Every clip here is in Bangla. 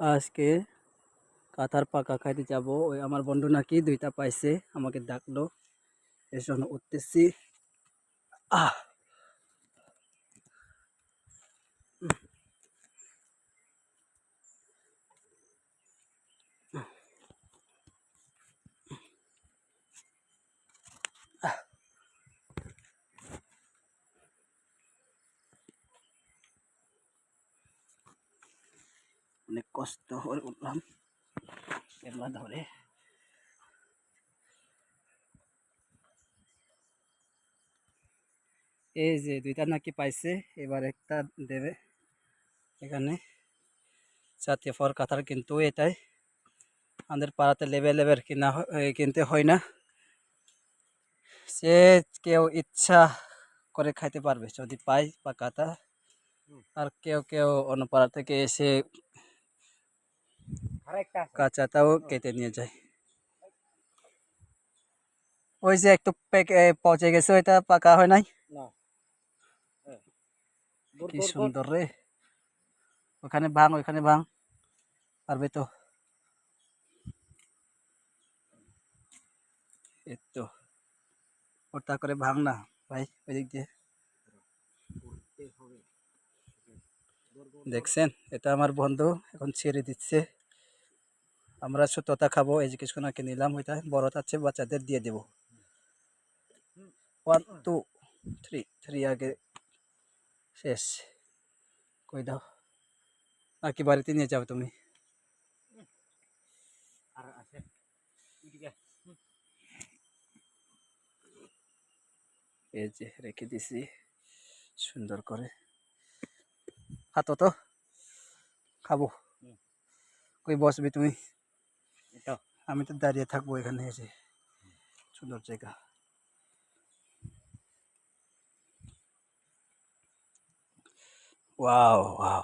আজকে কাঁথার পাকা খাইতে যাব। ওই আমার বন্ধু নাকি দুইটা পাইছে, আমাকে ডাকলো। এর জন্য উঠতেছি। আহ! অনেক কষ্ট করে উঠলাম। এগুলা ধরে। এই যে দুইটা নাকি পাইছে এবার একটা দেবে এখানে। জাতীয় ফর কাতার কিন্তু এটাই। আমাদের পাড়াতে লেভেল লেভেল কিনা কিনতে হয় না। সে কেউ ইচ্ছা করে খাইতে পারবে যদি পাই বা কাতা আর কেউ কেউ অন্য পাড়া থেকে এসে। কাঁচাটাও কেটে নিয়ে যায়। ওই যে একটু পচে গেছে ওইটা পাকা হয় নাই? কি দূর, দূর। সুন্দর রে। ওখানে ভাঙ ওখানে ভাঙ। পারবে তো। এই তো। ওটা করে ভাঙ না ভাই ওই দিক দিয়ে দেখছেন এটা আমার বন্ধু এখন ছেড়ে দিচ্ছে। আমরা ছোটটা খাব এই যে কিছুক্ষণ আগে নিলাম ওইটা বড় আছে বাচ্চাদের দিয়ে দেবো। ওয়ান টু থ্রি থ্রি আগে শেষ। কই দাও। নাকি বাড়িতে নিয়ে যাবে তুমি? এই যে রেখে দিছি সুন্দর করে। হাতো তো খাব। কই বসবি তুমি? আমি তো দাঁড়িয়ে থাকবো এখানে এসে সুন্দর জায়গা wow wow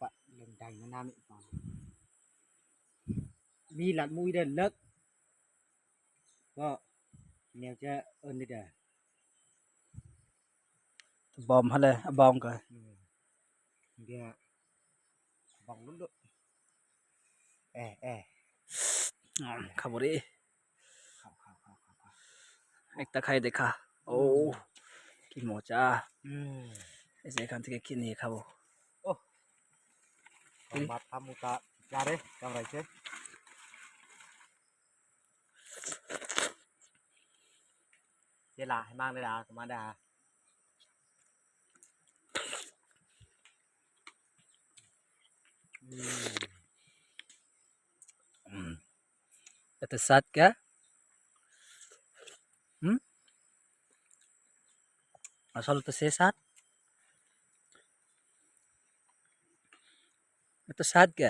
Bạn lần đành nó nam bị vào mi lặn mũi đần lấc vợ nèo cho ơn đi đời เออเออขับบุรีเอกตะไคร้เด็กค่ะโอ้กินหมดจ้าเอเซคันที่กินนี่ครับโอ้บัตรทำมุกะจ้าเด้กำไรเช่เจลาให้มากเลยดาสมาดาอืม কে হুম আসলে সে স্বাদ এটা স্বাদ কে